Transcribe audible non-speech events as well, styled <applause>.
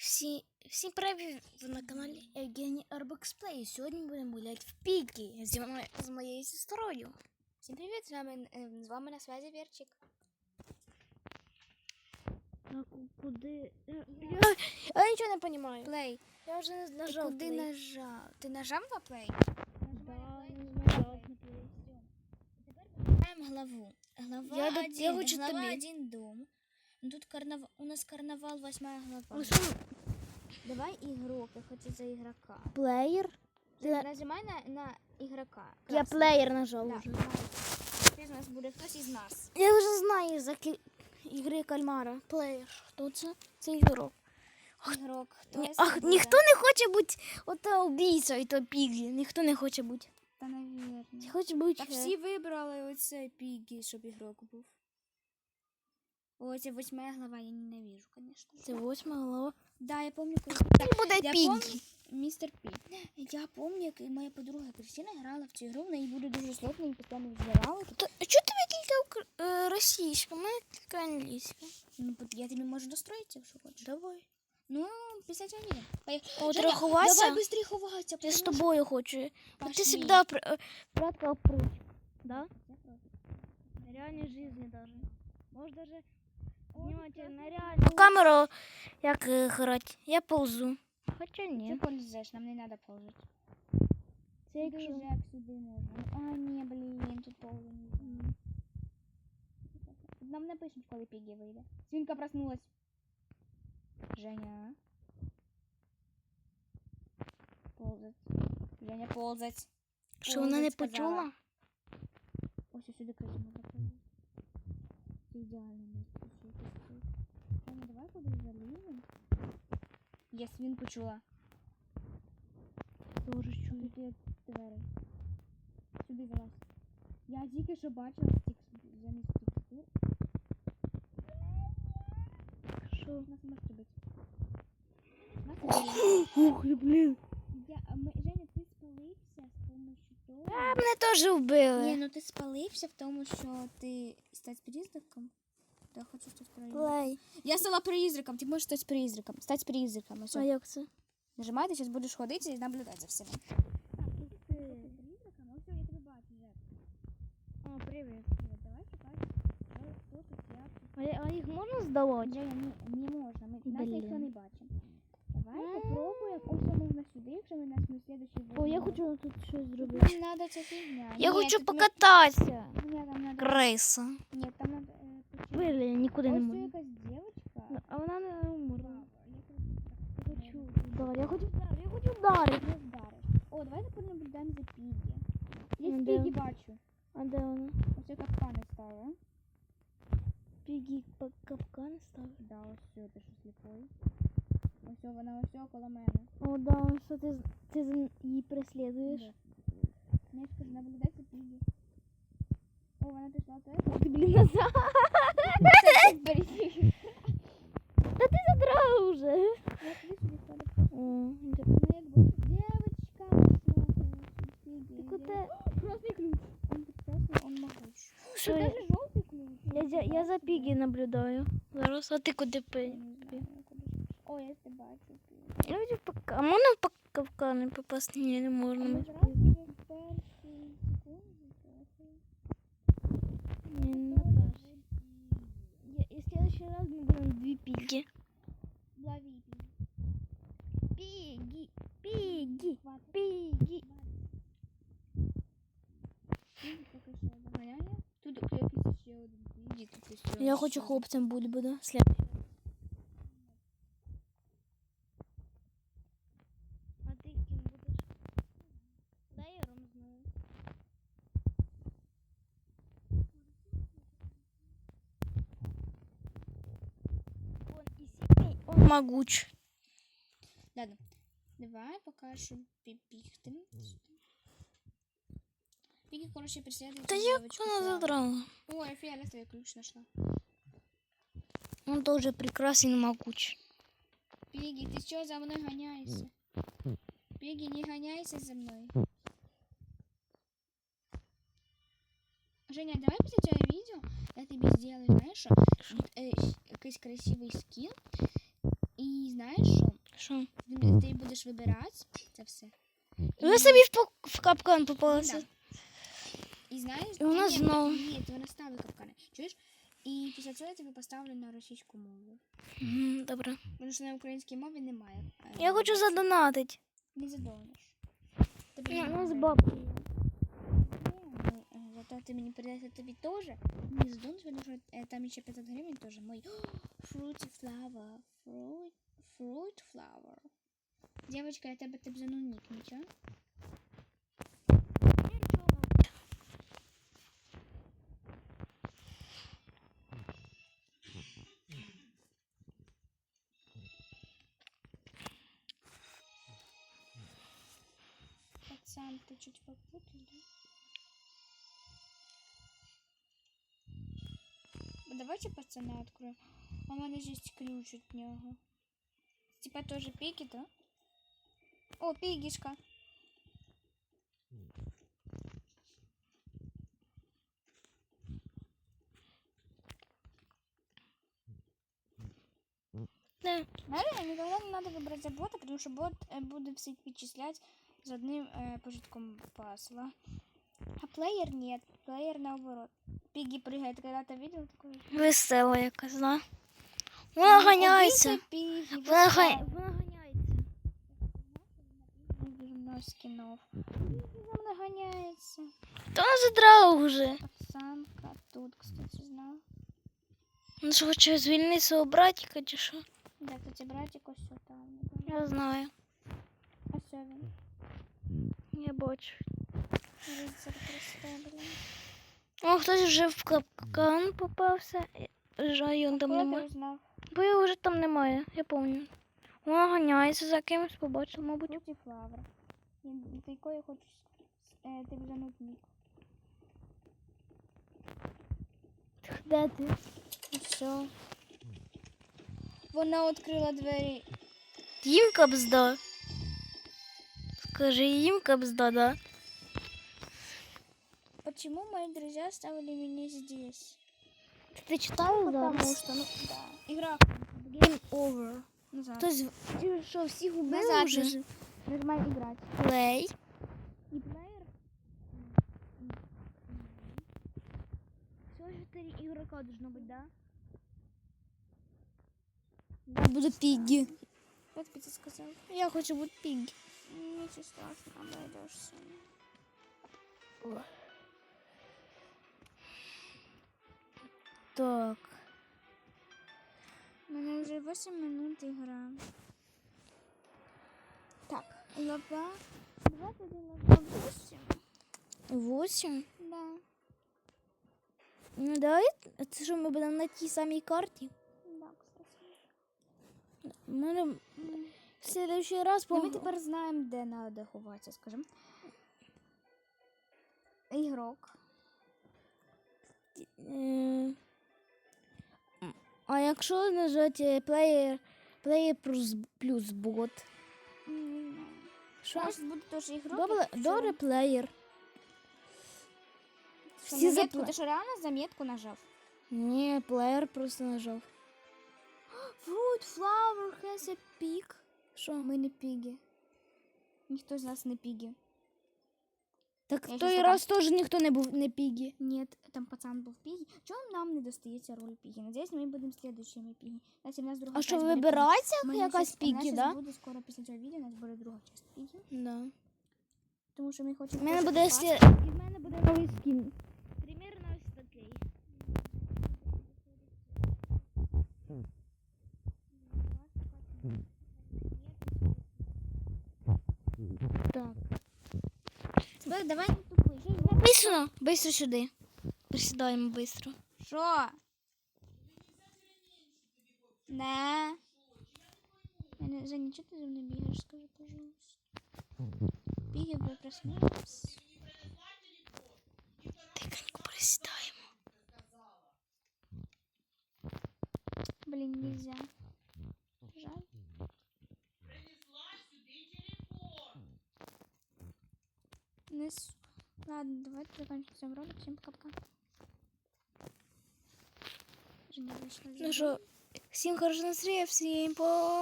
Всі, всім привіт! Ви на каналі Евгеній Арбекс Плей. Сьогодні будемо гуляти в піки зі мною з моєю сестрою. Всім привіт, з вами, з вами на связі Вірчик. Так, куди? Я, Я нічого не розумію. Плей. я вже Ти нажав. куди play. нажав? Ти нажав на плей? Да, нажав на play. Главу. Глава Я я один, хочу глава тобі. один дом. Ну, Тут карнавал, у нас карнавал, восьмая глава. Давай игрок, я хочу за игрока. плеєр. Ти нажимай на, на игрока. Я Красный. плеєр нажав Да, уже. у нас буде хтось із нас. Я вже знаю за ки... ігри кальмара. Плеєр. Хто це? Це ігрок. Ігрок. Хто Ні, із ах, ніхто не хоче бути ото убійцею, то піглі. Ніхто не хоче бути. Та, навірно. Хоче бути. Та всі вибрали оцей пігі, щоб ігрок був. О, це восьма глава, я ненавижу, звісно. Це восьма голова. Да, я помню, коли... Буде Я помню, містер Пі. Я пам'ятаю, як моя подруга Кристина грала в цю гру, в неї буде дуже сложно, і постійно відбирала. То, а чого тобі тільки укра- е, російська, мене тільки англійська. Ну, я тобі можу достроїти, якщо хочеш. Давай. Ну, після цього. Поїхали. От Женя, рахуватися, Давай швидше ховатися. я з тобою хочу. Бо ти Пошли. завжди пр- е, прятала прочь. Да? На реальній житті даже. Може даже знімати камеру, як е, грати. Я ползу. Хоча Ти ні. полізеш, нам не треба ползати. Це якщо... як сюди можна. А, ні, блін, тут ползу не знаю. Нам напишуть, коли пігі вийде. Свинка проснулась. Женя. Ползать. Женя, ползать. Що вона не почула? Ось сюди кричимо. Це ідеальне місце. Я свинку чула. Дуже чую. Тут є двері. Сюди залазь. Я тільки що бачила стік замість текстур. Що? Нас може бути. Ух, блін. Я, а ми, Женя, ти спалився з помощью того. А мене теж вбили. Ні, ну ти спалився в тому, що ти стать призраком. Я хочу стати призраком. Плей. Я стала призраком, ти можеш стати призраком. Стать призраком. Ось. А як це? Нажимай, ти зараз будеш ходити і наблюдати за всіма. А, привіт. Давай шукай. Хто тут А, як. а їх можна здавати? Женя, не, не можна. Ми, нас Блін. ніхто не бачить. Давай попробуємо. Ось що можна сюди, якщо ми нас ми слідуючий О, я хочу тут щось зробити. Нам надо ця фігня. Я Ні, хочу тут ми- покататися. Ні, там надо... Криса. Ні, там надо... Е, почекай. Блін, нікуди не Ось можу. якась дівчинка. А вона не умерла. Я хочу Удар, я хочу вдарити, я хочу вдарити. не вдариш. О, давайте понаблюдаємо за Пігі. Я Ну, де? Пігі бачу. А де вона? Ось я капкани ставлю. Пігі по- капкан ставить. Да, ось все, ти що сліпой. Ось о, вона ось о, коло мене. О, да, що ти, з- ти за її преслідуєш. Не скажи, наблюдай за Пігі. О, вона пішла в тебе. Ти, блін, <laughs> назад. Та ти задрала вже. Я тобі собі ходить. О, де- Ну, якби девочка пішла, Пігі. Так оте- Красний ключ. Он прекрасний, он могучий. Що Тут я? даже жовтий ключ. Я, за- я за Пігі наблюдаю. Зараз, а ти куди Я пи? не знаю, я куди ж пішла. О, я тебе бачу. Пігі. Я хочу пока. А можна по капкани попасти? Ні, не можна. Ми ми зразу вже в першій секунді трохи. Ні, не перший. Я- І в следующий раз ми будемо дві Пігі. Лови Пігі, Пігі, Хватит. Пігі. Пігі поки що доганяє. Тут якийсь ще один Пігі, тут ще Я ось хочу ще. хлопцем бути буду. Слід. А ти ким будеш? Дай я ром знаю. Он і сильний, он могуч. Ладно. Давай покажу бігти. Пігі, коротше, преследує Та цю як дівочку вона прямо. задрала? Ой, я фіолетовий ключ знайшла. Он тоже прекрасный могуч. Пігі, ти що за мною ганяєшся? Пігі, не ганяйся за мною. Женя, давай після цього відео я тобі зроблю, знаєш, що, е, щ- якийсь красивий скін. І знаєш що? Що? Ти, будеш вибирати це все. Ви собі в, капкан попалися. Да. І знаєш, І вона знову. Ні, вона ставить капкани. Чуєш? І після цього я тебе поставлю на російську мову. Мгм, Добре. Тому що на українській мові немає. е, Я хочу задонатити. Не задонеш. Тобі ну, з бабки. Ні, ну, е, Зато ти мені передаси тобі теж. Не задонеш, тому що е, там ще 500 гривень теж мой. Fruity flower. Fruit, fruit flower. Девочка, я тебе тебе ник, нічого? Пацан, ты чуть попутал, да? Давайте пацана откроем. А у мене ж есть ключ от нього. Типа тоже пиги, да? О, пигишка. Да. Наверное, никогда не надо выбрать за бота, потому что бот э, будет все перечислять с одним э, пожитком пасла. А плеер нет. Плеер наоборот. Пиги прыгает. Ты когда-то видел такое? Весела якась, да? Вона ганяється. Вона, га... вона ганяється. Вона. Та вона задрала вже. Пацанка тут, кстати, знал. Ну що, хоче звільнити свого братика чи що? Да, кстати, братик ось що там. Я знаю. Ось він. Я бачу. Рицар блин. О, хтось вже в капкан попався. Жаль, його там немає. Бо його вже там немає, я пам'ятаю. Вона ганяється за кимось, побачила, мабуть. Фруті флавер. Ти якої хочеш ти взянуть нік? Де ти? Все. Вона відкрила двері. Їм кабзда. Скажи, їм кабзда, да? Почему мои друзья оставили меня здесь? Ти читала Потому что, ну, да. Игра. Game over. Назад. Хтось ти що, всіх убили Назад вже? нажи. Нажимай играть. Play. И плеер. Всього 4 ігрока должно бути, да? Я буду пиги. Что тебе ты сказал? Я хочу бути піг. Ничего страшного, обойдешься. Так. У меня уже 8 минут игра. Так, лапа. Давайте лапа 8. 8. Да. Ну давай, це що ми будемо на тій самій карті? Да, кстати. Ми в следующий раз Ну, по... ми тепер знаємо, де треба ховатися, скажімо. Ігрок. Е, А якщо нажати плеєр, плеєр плюс, плюс бот? Що? Бути теж ігрок. Добре, плеєр. всі заметку- запла- Ти що реально заметку нажав? Ні, плеєр просто нажав. <gasps> Fruit flower has a pig. Що? Ми не піги. Ніхто з нас не піги. Так Я той щас раз теж ніхто не був не пігі. Ні, там пацан був пігі. Чому нам не достається роль пігі? Надіюсь, ми будемо слідуючими пігі. Значить, в нас друга А що часть буде вибирається. Ми якась щас- у нас пігі, щас да? буде скоро після цього відео, у нас буде друга частина пігі. Да. Тому що ми хочемо... У мене буде попасти. І в мене буде новий скін. Примірно ось такий. Так. Тепер давай не тупи. Що ж ви- Быстро, быстро сюди. Присідаємо быстро. Що? Не. Я не- Женя, чого ти за мною бігаєш? Скажи, пожалуйста. Біги, ви проснулись. Тихенько присідаємо. Блин, нельзя. Ладно, давайте заканчиваем ролик. Всем пока-пока. Ну що, всім хорошого настрою, всім пока.